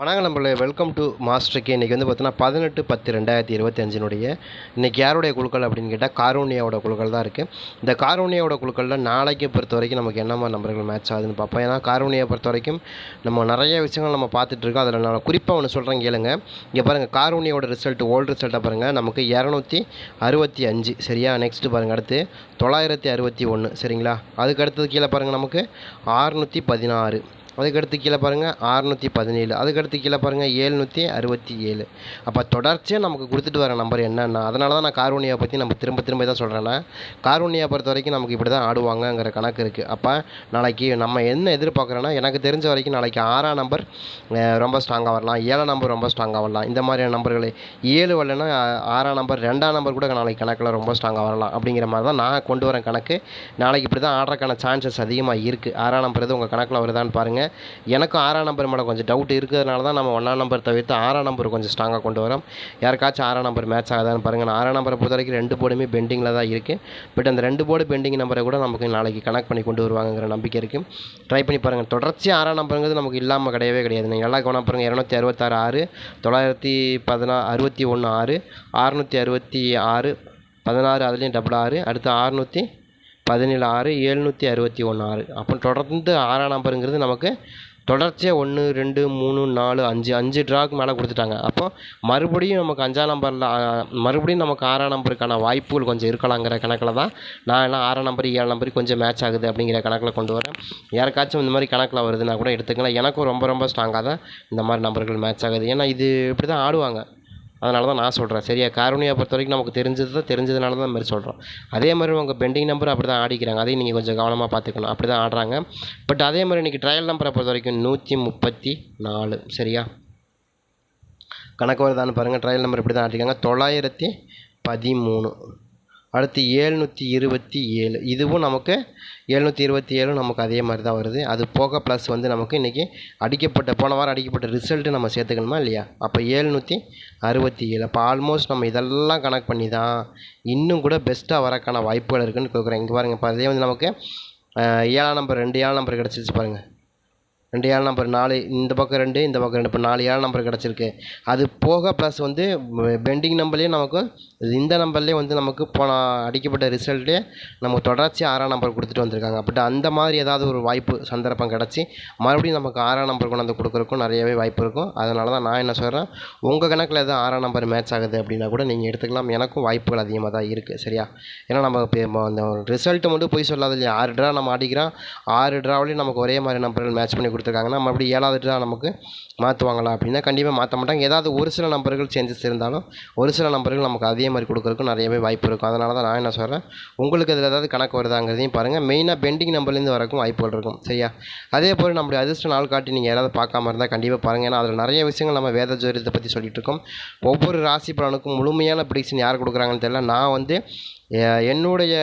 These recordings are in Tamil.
வணக்கம் நம்மள வெல்கம் டு மாஸ்டருக்கு இன்றைக்கி வந்து பார்த்தீங்கன்னா பதினெட்டு பத்து ரெண்டாயிரத்தி இருபத்தஞ்சினுடைய இன்றைக்கி யாருடைய குழுக்கள் அப்படின்னு கேட்டால் காரோனியாவோட குழுக்கள் தான் இருக்குது இந்த காரோனியாவோட குழுக்களில் நாளைக்கு பொறுத்த வரைக்கும் நமக்கு என்னமா நம்பர்கள் மேட்ச் ஆகுதுன்னு பார்ப்போம். ஏன்னா காரோனியா பொறுத்த வரைக்கும் நம்ம நிறைய விஷயங்கள் நம்ம பார்த்துட்டு இருக்கோம். அதில் நான் குறிப்பாக ஒன்று சொல்கிறேன் கேளுங்க. இங்கே பாருங்கள் காரோனியாவோட ரிசல்ட் ஓல்டு ரிசல்ட்டை பாருங்கள் நமக்கு இரநூத்தி அறுபத்தி அஞ்சு சரியா? நெக்ஸ்ட்டு பாருங்கள் அடுத்து தொள்ளாயிரத்தி அறுபத்தி ஒன்று சரிங்களா? அதுக்கு அடுத்தது கீழே பாருங்கள் நமக்கு ஆறுநூற்றி பதினாறு. அதுக்கடுத்து கீழே பாருங்கள் அறுநூற்றி பதினேழு. அதுக்கடுத்து கீழே பாருங்கள் ஏழ்நூற்றி அறுபத்தி ஏழு. அப்போ தொடர்ச்சியாக நமக்கு கொடுத்துட்டு வர நம்பர் என்னென்னா அதனால தான் நான் கார்வனியா பற்றி நம்ம திரும்ப திரும்ப தான் சொல்கிறேன்னா கார்வனியா பொறுத்த வரைக்கும் நமக்கு இப்படி தான் ஆடுவாங்கங்கிற கணக்கு இருக்குது அப்போ நாளைக்கு நம்ம என்ன எதிர்பார்க்குறோன்னா எனக்கு தெரிஞ்ச வரைக்கும் நாளைக்கு ஆறாம் நம்பர் ரொம்ப ஸ்ட்ராங்காக வரலாம். ஏழாம் நம்பர் ரொம்ப ஸ்ட்ராங்காக வரலாம். இந்த மாதிரியான நம்பர்கள் ஏழு வரலன்னா ஆறாம் நம்பர் ரெண்டாம் நம்பர் கூட நாளைக்கு கணக்கில் ரொம்ப ஸ்ட்ராங்காக வரலாம். அப்படிங்கிற மாதிரி தான் நான் கொண்டு வரேன் கணக்கு. நாளைக்கு இப்படி தான் ஆடுறதுக்கான சான்சஸ் அதிகமாக இருக்குது ஆறாம் நம்பர் எது உங்கள் கணக்கில் வருதான்னு பாருங்கள் எனக்கும் ஆறாம் நம்பர் மேலே கொஞ்சம் டவுட் இருக்கிறதுனால தான் நம்ம ஒன்றாம் நம்பர் தவிர்த்து ஆறாம் நம்பர் கொஞ்சம் ஸ்ட்ராங்காக கொண்டு வரோம். யாருக்காச்சும் ஆறாம் நம்பர் மேட்ச் ஆகுதான்னு பாருங்கள் ஆறாம் நம்பரை பொறுத்த வரைக்கும் ரெண்டு போர்டுமே பெண்டிங்கில் தான் இருக்குது பட் அந்த ரெண்டு போர்டு பெண்டிங் நம்பரை கூட நமக்கு நாளைக்கு கனெக்ட் பண்ணி கொண்டு வருவாங்கங்கிற நம்பிக்கை இருக்குது ட்ரை பண்ணி பாருங்கள் தொடர்ச்சி ஆறாம் நம்பருங்கிறது நமக்கு இல்லாமல் கிடையவே கிடையாது. நீங்கள் எல்லா கவனம் பாருங்கள் இரநூத்தி அறுபத்தாறு ஆறு தொள்ளாயிரத்தி பதினா அறுபத்தி ஒன்று ஆறு அறுநூற்றி அறுபத்தி ஆறு பதினாறு அதுலேயும் டபுள் ஆறு அடுத்து அறுநூற்றி பதினேழு ஆறு எழுநூற்றி அறுபத்தி ஒன்று ஆறு. அப்போ தொடர்ந்து ஆறாம் நம்பருங்கிறது நமக்கு தொடர்ச்சியாக ஒன்று ரெண்டு மூணு நாலு அஞ்சு அஞ்சு ட்ராக்கு மேலே கொடுத்துட்டாங்க. அப்போ மறுபடியும் நமக்கு அஞ்சாம் நம்பரில் மறுபடியும் நமக்கு ஆறாம் நம்பருக்கான வாய்ப்புகள் கொஞ்சம் இருக்கலாங்கிற கணக்கில் தான் நான் எல்லாம் ஆறாம் நம்பர் ஏழு நம்பர் கொஞ்சம் மேட்ச் ஆகுது அப்படிங்கிற கணக்கில் கொண்டு வரேன். யாருக்காச்சும் இந்த மாதிரி கணக்கில் வருதுன்னா கூட எடுத்துக்கலாம் எனக்கும் ரொம்ப ரொம்ப ஸ்ட்ராங்காக தான் இந்த மாதிரி நம்பர்கள் மேட்ச் ஆகுது. ஏன்னா இது இப்படி தான் ஆடுவாங்க. அதனால தான் நான் சொல்கிறேன் சரியா? காரணியை பொறுத்த வரைக்கும் நமக்கு தெரிஞ்சது தான் தெரிஞ்சதுனால தான் இந்த மாதிரி சொல்கிறோம் அதே மாதிரி உங்கள் பெண்டிங் நம்பர் அப்படி தான் ஆடிக்கிறாங்க. அதையும் நீங்கள் கொஞ்சம் கவனமாக பார்த்துக்கணும். அப்படி தான் ஆடுறாங்க. பட் அதே மாதிரி இன்றைக்கி ட்ரையல் நம்பரை பொறுத்த வரைக்கும் நூற்றி முப்பத்தி நாலு. சரியா? கணக்கு வருதான்னு பாருங்கள் ட்ரையல் நம்பர் இப்படி தான் ஆடிருக்காங்க தொள்ளாயிரத்தி பதிமூணு. அடுத்து ஏழ்நூற்றி இருபத்தி ஏழு. இதுவும் நமக்கு ஏழ்நூற்றி இருபத்தி ஏழும் நமக்கு அதே மாதிரி தான் வருது. அது போக ப்ளஸ் வந்து நமக்கு இன்றைக்கி அடிக்கப்பட்ட போன வாரம் அடிக்கப்பட்ட ரிசல்ட்டு நம்ம சேர்த்துக்கணுமா இல்லையா? அப்போ ஏழ்நூற்றி அறுபத்தி ஏழு. அப்போ ஆல்மோஸ்ட் நம்ம இதெல்லாம் கணக்கு பண்ணி தான் இன்னும் கூட பெஸ்ட்டாக வரக்கான வாய்ப்புகள் இருக்குன்னு கொடுக்குறேன் இங்கே பாருங்கள் இப்போ அதே வந்து நமக்கு ஏழாம் நம்பர் ரெண்டு ஏழாம் நம்பர் கிடச்சிருச்சு பாருங்கள் ரெண்டு ஏழு நம்பர் நாலு இந்த பக்கம் ரெண்டு இந்த பக்கம் ரெண்டு. இப்போ நாலு ஏழு நம்பர் கிடச்சிருக்கு. அது போக ப்ளஸ் வந்து பெண்டிங் நம்பர்லேயே நமக்கு இந்த நம்பர்லேயே வந்து நமக்கு போன அடிக்கப்பட்ட ரிசல்ட்டே நமக்கு தொடர்ச்சி ஆறாம் நம்பர் கொடுத்துட்டு வந்திருக்காங்க. பட் அந்த மாதிரி ஏதாவது ஒரு வாய்ப்பு சந்தர்ப்பம் கிடச்சி மறுபடியும் நமக்கு ஆறாம் நம்பர் கொண்டு வந்து கொடுக்குறக்கும் நிறையவே வாய்ப்பு இருக்கும். அதனால தான் நான் என்ன சொல்கிறேன் உங்கள் கணக்கில் எதுவும் ஆறாம் நம்பர் மேட்ச் ஆகுது அப்படின்னா கூட நீங்கள் எடுத்துக்கலாம். எனக்கும் வாய்ப்புகள் அதிகமாக தான் இருக்குது சரியா? ஏன்னா நம்ம இப்போ அந்த ரிசல்ட்டு மட்டும் போய் சொல்லாது இல்லையா? ஆறு ட்ரா நம்ம அடிக்கிறோம் ஆறு ட்ராவிலையும் நமக்கு ஒரே மாதிரி நம்பர்கள் மேட்ச் பண்ணி கொடுத்துருக்காங்கன்னா மறுபடியும் ஏழாவது தான் நமக்கு மாற்றுவாங்களா அப்படின்னா கண்டிப்பாக மாற்ற மாட்டாங்க. ஏதாவது ஒரு சில நம்பர்கள் சேஞ்சஸ் இருந்தாலும் ஒரு சில நம்பர்கள் நமக்கு அதே மாதிரி கொடுக்குறதுக்கும் நிறையவே வாய்ப்பு இருக்கும். அதனால தான் நான் என்ன சொல்கிறேன் உங்களுக்கு அதில் ஏதாவது கணக்கு வருதாங்கிறதையும் பாருங்கள் மெயினாக பெண்டிங் நம்பர்லேருந்து வரக்கும் வாய்ப்புகள் இருக்கும். சரியா? அதே போல் நம்மளுடைய அதிர்ஷ்ட நாள் காட்டி நீங்கள் யாராவது பார்க்காம இருந்தால் கண்டிப்பாக பாருங்கள் ஏன்னா அதில் நிறைய விஷயங்கள் நம்ம வேத ஜோதிடத்தை பற்றி சொல்லிட்டு இருக்கோம். ஒவ்வொரு ராசி பலனுக்கும் முழுமையான ப்ரிடிக்ஷன் யார் கொடுக்குறாங்கன்னு தெரியல. நான் வந்து என்னுடைய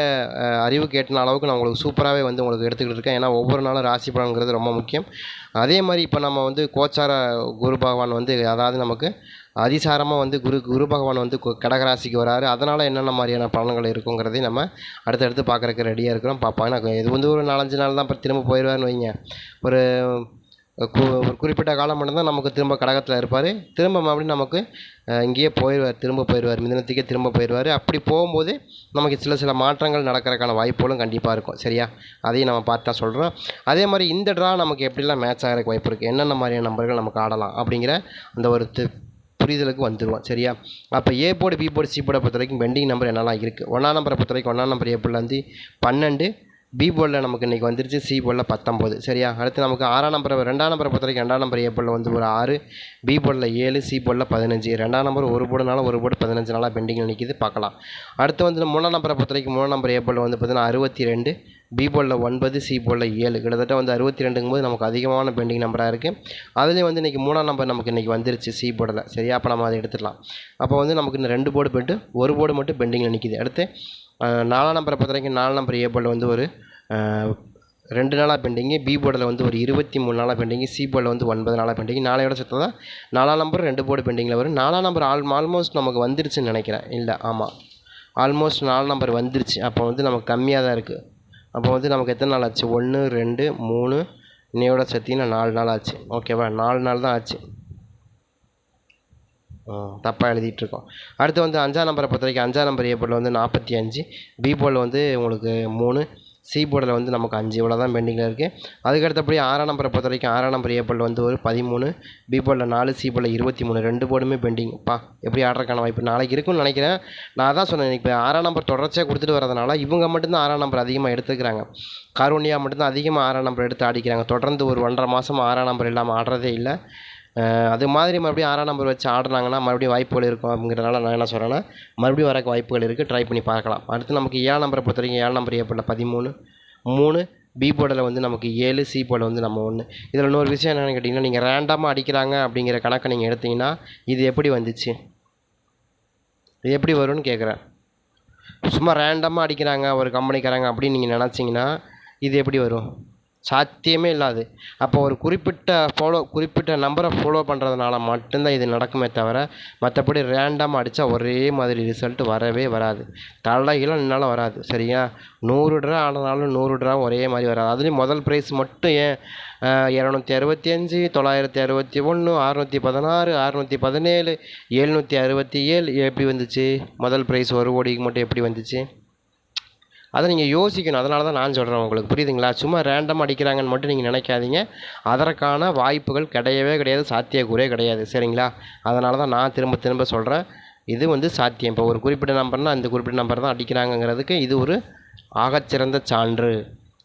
அறிவு கேட்டின அளவுக்கு நான் உங்களுக்கு சூப்பராகவே வந்து உங்களுக்கு எடுத்துக்கிட்டு இருக்கேன். ஏன்னா ஒவ்வொரு நாளும் ராசி பலன்கிறது ரொம்ப முக்கியம். அதே மாதிரி இப்போ நம்ம வந்து கோச்சார குரு பகவான் வந்து அதாவது நமக்கு அதிசாரமாக வந்து குரு குரு பகவான் வந்து கடகராசிக்கு வராரு. அதனால் என்னென்ன மாதிரியான பலன்கள் இருக்குங்கிறதையும் நம்ம அடுத்தடுத்து பார்க்குறக்கு ரெடியாக இருக்கிறோம். பார்ப்பாங்க இது வந்து ஒரு நாலஞ்சு நாள் தான் இப்போ திரும்ப போயிடுவாருன்னு வைங்க. ஒரு கு ஒரு குறிப்பிட்ட காலம் மட்டும்தான் நமக்கு திரும்ப கடகத்தில் இருப்பார். திரும்ப மறுபடியும் நமக்கு இங்கேயே போயிடுவார் திரும்ப போயிடுவார் மிதினத்துக்கே திரும்ப போயிடுவார் அப்படி போகும்போது நமக்கு சில சில மாற்றங்கள் நடக்கிறதுக்கான வாய்ப்புகளும் கண்டிப்பாக இருக்கும். சரியா? அதையும் நம்ம பார்த்து தான் சொல்கிறோம் அதே மாதிரி இந்த ட்ரா நமக்கு எப்படிலாம் மேட்ச் ஆகிறதுக்கு வாய்ப்பு இருக்குது என்னென்ன மாதிரியான நம்பர்கள் நமக்கு ஆடலாம்? அப்படிங்கிற அந்த ஒரு புரிதலுக்கு வந்துடுவோம் சரியா? அப்போ A board B board C போர்டை பொறுத்த வரைக்கும் பெண்டிங் நம்பர் என்னெல்லாம் இருக்குது ஒன்றாம் நம்பரை பொறுத்த வரைக்கும் ஒன்றாம் நம்பர் ஏ போர்டில் வந்து பன்னெண்டு பி போர்டில் நமக்கு இன்றைக்கி வந்துருச்சு சி போர்டில் பத்தொம்போது. சரியா? அடுத்து நமக்கு ஆறாம் நம்பர் ரெண்டாம் நம்பரை பொறுத்த வரைக்கும் ரெண்டாம் நம்பர் ஏ போர்டில் வந்து ஒரு ஆறு பி போர்டில் ஏழு சி போர்டில் பதினஞ்சு. ரெண்டாம் நம்பர் ஒரு போர்டுனால ஒரு போர்டு பதினஞ்சு நாளாக பெண்டிங்கில் நிற்கிது பார்க்கலாம். அடுத்து வந்து மூணாம் நம்பரை பொறுத்த வரைக்கும் மூணாம் நம்பர் ஏ போர்டில் வந்து பார்த்தீங்கன்னா அறுபத்தி ரெண்டு பி போலில் ஒன்பது சி போலில் ஏழு. கிட்டத்தட்ட வந்து அறுபத்தி ரெண்டுங்கும் போது நமக்கு அதிகமான பெண்டிங் நம்பராக இருக்குது அதுலேயும் வந்து இன்றைக்கி மூணாம் நம்பர் நமக்கு இன்றைக்கி வந்துருச்சு சி போர்டில். சரியா? அப்போ நம்ம அதை எடுத்துடலாம். அப்போ வந்து நமக்கு இன்னும் ரெண்டு போர்டு போய்ட்டு ஒரு போர்டு மட்டும் பெண்டிங்கில் நிற்கிது அடுத்து நாலாம் நம்பரை பொறுத்த வரைக்கும் நாலு நம்பர் ஏ போலில் வந்து ஒரு ரெண்டு நாளாக பெண்டிங்கு பி போர்டில் வந்து ஒரு இருபத்தி மூணு நாளாக பெண்டிங்கு சி போர்டில் வந்து ஒன்பது நாளாக பெண்டிங் நாளையோட சேர்த்து தான் நாலாம் நம்பர் ரெண்டு போர்டு பெண்டிங்கில் வரும். நாலாம் நம்பர் ஆல் ஆல்மோஸ்ட் நமக்கு வந்துருச்சுன்னு நினைக்கிறேன். இல்லை ஆமாம் ஆல்மோஸ்ட் நாலு நம்பர் வந்துருச்சு. அப்போ வந்து நமக்கு கம்மியாக தான் இருக்குது அப்போ வந்து நமக்கு எத்தனை நாள் ஆச்சு? ஒன்று ரெண்டு மூணு. இன்னையோட சேர்த்திங்கன்னா நாலு நாள் ஆச்சு. ஓகேவா நாலு நாள் தான் ஆச்சு. தப்பாக எழுதிட்டுருக்கோம் அடுத்து வந்து அஞ்சாம் நம்பரை பொறுத்த வரைக்கும் அஞ்சாம் நம்பர் ஏ போர்டில் வந்து நாற்பத்தி அஞ்சு. பி போர்டில் வந்து உங்களுக்கு மூணு. சி போர்டில் வந்து நமக்கு அஞ்சு இவ்வளோ தான் பெண்டிங்கில் இருக்குது அதுக்கு அடுத்தபடி ஆறாம் நம்பரை பொறுத்த வரைக்கும் ஆறாம் நம்பர் ஏ போர்டில் வந்து ஒரு பதிமூணு பி போர்டில் நாலு சி போர்டில் இருபத்தி மூணு ரெண்டு போர்டுமே பெண்டிங் பா எப்படி ஆடுறதுக்கான வாய்ப்பு? நாளைக்கு இருக்கும்னு நினைக்கிறேன். நான் தான் சொன்னேன் இப்போ ஆறாம் நம்பர் தொடர்ச்சியாக கொடுத்துட்டு வரதுனால இவங்க மட்டும்தான் ஆறாம் நம்பர் அதிகமாக எடுத்துக்கிறாங்க. காரோனியா மட்டும்தான் அதிகமாக ஆறாம் நம்பர் எடுத்து ஆடிக்கிறாங்க. தொடர்ந்து ஒரு ஒன்றரை மாதம் ஆறாம் நம்பர் இல்லாமல் ஆடுறதே இல்லை. அது மாதிரி மறுபடியும் ஆறாம் நம்பர் வச்சு ஆடுனாங்கன்னா மறுபடியும் வாய்ப்புகள் இருக்கும் அப்படிங்கிறனால நான் என்ன சொல்கிறேன்னா மறுபடியும் வரக்கு வாய்ப்புகள் இருக்குது ட்ரை பண்ணி பார்க்கலாம். அடுத்து நமக்கு ஏழு நம்பரை பொறுத்த வரைக்கும் ஏழாம் நம்பர் ஏற்படல பதிமூணு. மூணு பி போர்டில் வந்து நமக்கு ஏழு சி போர்டில் வந்து நம்ம ஒன்று இதில் இன்னொரு விஷயம் என்னென்னு கேட்டிங்கன்னா நீங்கள் ரேண்டமாக அடிக்கிறாங்க அப்படிங்கிற கணக்கை நீங்கள் எடுத்தீங்கன்னா இது எப்படி வந்துச்சு? இது எப்படி வரும்னு கேட்குறேன் சும்மா ரேண்டமாக அடிக்கிறாங்க ஒரு கம்பெனிக்காரங்க அப்படின்னு நீங்கள் நினச்சிங்கன்னா இது எப்படி வரும்? சாத்தியமே இல்லாது. அப்போ ஒரு குறிப்பிட்ட ஃபாலோ குறிப்பிட்ட நம்பரை ஃபாலோ பண்ணுறதுனால மட்டும்தான் இது நடக்குமே தவிர மற்றபடி ரேண்டமாக அடித்தா ஒரே மாதிரி ரிசல்ட் வரவே வராது. தலைகீழ நின்னாலும் வராது. சரியா? நூறு ட்ரா ஆனாலும் நூறு ட்ரா ஒரே மாதிரி வராது. அதுலேயும் முதல் ப்ரைஸ் மட்டும் ஏன்? இரநூத்தி அறுபத்தி அஞ்சு தொள்ளாயிரத்தி அறுபத்தி ஒன்று அறுநூற்றி பதினாறு அறுநூற்றி பதினேழு எழுநூற்றி அறுபத்தி ஏழு. எப்படி வந்துச்சு? முதல் ப்ரைஸ் ஒரு கோடிக்கு மட்டும் எப்படி வந்துச்சு? அதை நீங்கள் யோசிக்கணும். அதனால தான் நான் சொல்கிறேன் உங்களுக்கு புரியுதுங்களா? சும்மா ரேண்டம் அடிக்கிறாங்கன்னு மட்டும் நீங்கள் நினைக்காதீங்க. அதற்கான வாய்ப்புகள் கிடையவே கிடையாது. சாத்தியக்கூறே கிடையாது. சரிங்களா? அதனால தான் நான் திரும்ப திரும்ப சொல்கிறேன் இது வந்து சாத்தியம். இப்போ ஒரு குறிப்பிட்ட நம்பர்னால் அந்த குறிப்பிட்ட நம்பர் தான் அடிக்கிறாங்கங்கிறதுக்கு இது ஒரு ஆகச்சிறந்த சான்று.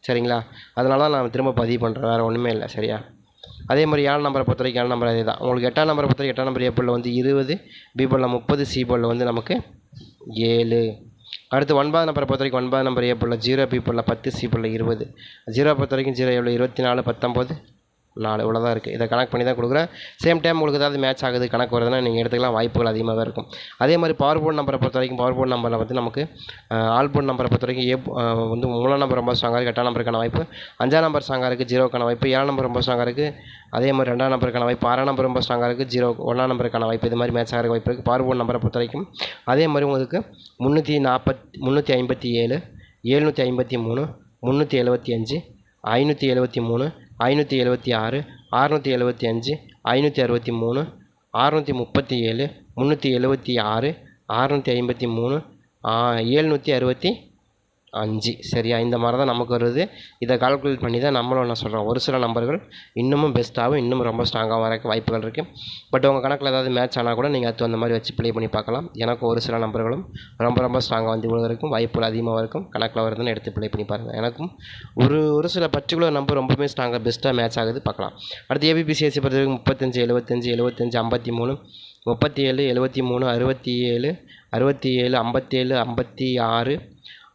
சரிங்களா? அதனால தான் நான் திரும்ப பதிவு பண்ணுறேன் வேறு ஒன்றுமே இல்லை. சரியா? அதே மாதிரி ஏழு நம்பரை பொறுத்த வரைக்கும் ஏழு நம்பர் அதே தான். உங்களுக்கு எட்டாம் நம்பரை பொறுத்த வரைக்கும் எட்டாம் நம்பர் ஏ வந்து இருபது பி போலில் முப்பது சி போலில் வந்து நமக்கு ஏழு. அடுத்து ஒன்பதாம் நம்பரை பொறுத்த வரைக்கும் ஒன்பதாம் நம்பர் ஏ போல் ஜீரோ பி போல் பத்து சி பிள்ளை இருபது. ஜீரோ பொறுத்த வரைக்கும் ஜீரோ எவ்வளோ இருபத்தி நாலு பத்தொம்போது. நாலு இவ்வளோ தான் இருக்குது இதை கணக்கு பண்ணி தான் கொடுக்குறேன். சேம் டைம் உங்களுக்கு ஏதாவது மேட்ச் ஆகுது கணக்கு வருதுன்னா நீங்கள் எடுத்துக்கலாம். வாய்ப்புகள் அதிகமாக இருக்கும். அதே மாதிரி பவர் போர்ட் நம்பரை பொறுத்த வரைக்கும் பவர் போர்ட் நம்பரில் வந்து நமக்கு ஆல் போர்ட் நம்பரை பொறுத்த வரைக்கும் ஏ வந்து மூணாம் நம்பர் ரொம்ப ஸ்ட்ராங்காக இருக்குது எட்டாம் நம்பருக்கான வாய்ப்பு. அஞ்சாம் நம்பர் ஸ்ட்ராங்காக இருக்குது ஜீரோக்கான வாய்ப்பு. ஏழாம் நம்பர் ரொம்ப ஸ்ட்ராங்காக இருக்குது அதே மாதிரி ரெண்டாம் நம்பருக்கான வாய்ப்பு. ஆறாம் நம்பர் ரொம்ப ஸ்ட்ராங்காக இருக்குது ஜீரோ ஒன்றாம் நம்பருக்கான வாய்ப்பு. இது மாதிரி மேட்ச் ஆகிற வாய்ப்பு இருக்குது பவர் போர்ட் நம்பரை பொறுத்த வரைக்கும் அதே மாதிரி உங்களுக்கு முந்நூற்றி நாற்பத் முந்நூற்றி ஐம்பத்தி ஏழு எழுநூற்றி ஐம்பத்தி மூணு முந்நூற்றி எழுபத்தி அஞ்சு ஐநூற்றி எழுபத்தி மூணு ஐநூற்றி எழுபத்தி ஆறு அறுநூற்றி எழுபத்தி அஞ்சு ஐநூற்றி அறுபத்தி மூணு அறுநூற்றி முப்பத்தி ஏழு முந்நூற்றி எழுபத்தி ஆறு அறுநூற்றி ஐம்பத்தி மூணு ஏழ்நூற்றி அறுபத்தி அஞ்சு. சரியா? இந்த மாதிரி தான் நமக்கு வருது. இதை கால்குலேட் பண்ணி தான் நம்மளும் என்ன சொல்கிறோம் ஒரு சில நம்பர்கள் இன்னமும் பெஸ்ட்டாகவும் இன்னும் ரொம்ப ஸ்ட்ராங்காக வரக்கு வாய்ப்புகள் இருக்குது பட் உங்கள் கணக்கில் ஏதாவது மேட்ச் ஆனால் கூட நீங்கள் அது அந்த மாதிரி வச்சு ப்ளே பண்ணி பார்க்கலாம். எனக்கு ஒரு சில நம்பர்களும் ரொம்ப ரொம்ப ஸ்ட்ராங்காக வந்து விழுவதற்கும் வாய்ப்புகள் அதிகமாக இருக்கும் கணக்கில் வருதுன்னு எடுத்து ப்ளே பண்ணி பாருங்கள் எனக்கும் ஒரு ஒரு சில பர்டிகுலர் நம்பர் ரொம்பவுமே ஸ்ட்ராங்காக பெஸ்ட்டாக மேட்ச் ஆகுது பார்க்கலாம். அடுத்து ஏபிபிசிஎஸ்சி பொறுத்தவரைக்கும் முப்பத்தஞ்சு எழுபத்தஞ்சு எழுபத்தஞ்சு ஐம்பத்தி மூணு முப்பத்தி ஏழு எழுபத்தி மூணு அறுபத்தி ஏழு அறுபத்தி ஏழு ஐம்பத்தேழு ஐம்பத்தி ஆறு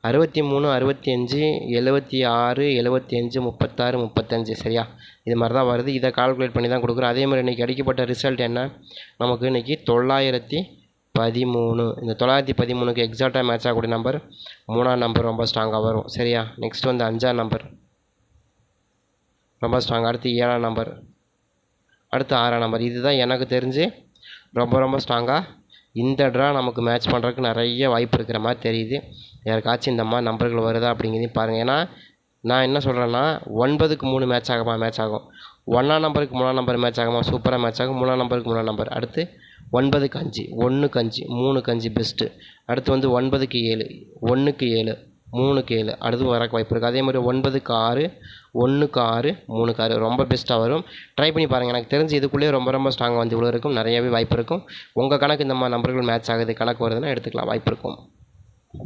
அறுபத்தி மூணு அறுபத்தி அஞ்சு எழுபத்தி ஆறு எழுபத்தி அஞ்சு முப்பத்தாறு முப்பத்தஞ்சு சரியா? இது மாதிரி தான் வருது. இதை கால்குலேட் பண்ணி தான் கொடுக்குறோம். அதே மாதிரி இன்றைக்கி அடிக்கப்பட்ட ரிசல்ட் என்ன? நமக்கு இன்றைக்கி தொள்ளாயிரத்தி பதிமூணு. இந்த தொள்ளாயிரத்தி பதிமூணுக்கு எக்ஸாக்டாக மேட்ச் ஆகக்கூடிய நம்பர் மூணாம் நம்பர் ரொம்ப ஸ்ட்ராங்காக வரும். சரியா? நெக்ஸ்ட் வந்து அஞ்சாம் நம்பர் ரொம்ப ஸ்ட்ராங் அடுத்து ஏழாம் நம்பர் அடுத்து ஆறாம் நம்பர் இதுதான் எனக்கு தெரிஞ்சு ரொம்ப ரொம்ப ஸ்ட்ராங்காக இந்த ட்ரா நமக்கு மேட்ச் பண்ணுறதுக்கு நிறைய வாய்ப்பு இருக்கிற மாதிரி தெரியுது. யாருக்காச்சும் இந்த மாதிரி நம்பர்கள் வருதா அப்படிங்கிறதையும் பாருங்கள் ஏன்னா நான் என்ன சொல்கிறேன்னா ஒன்பதுக்கு மூணு மேட்ச் ஆகுமா மேட்ச் ஆகும். ஒன்றாம் நம்பருக்கு மூணாம் நம்பர் மேட்ச் ஆகுமா சூப்பராக மேட்ச் ஆகும். மூணாம் நம்பருக்கு மூணாம் நம்பர் அடுத்து ஒன்பதுக்கு அஞ்சு ஒன்றுக்கு அஞ்சு மூணுக்கு அஞ்சு பெஸ்ட்டு அடுத்து வந்து ஒன்பதுக்கு ஏழு ஒன்றுக்கு ஏழு மூணுக்கு ஏழு. அடுத்து வரக்கு வாய்ப்பு இருக்குது அதே மாதிரி ஒன்பதுக்கு ஆறு ஒன்றுக்கு ஆறு மூணுக்கு ஆறு. ரொம்ப பெஸ்ட்டாக வரும். ட்ரை பண்ணி பாருங்கள் எனக்கு தெரிஞ்சு இதுக்குள்ளேயே ரொம்ப ரொம்ப ஸ்ட்ராங்காக வந்து இவ்வளோ இருக்கும். நிறையவே வாய்ப்பு இருக்கும். உங்கள் கணக்கு இந்த மாதிரி நம்பர்கள் மேட்ச் ஆகுது கணக்கு வருதுன்னா எடுத்துக்கலாம். வாய்ப்பு இருக்கும்.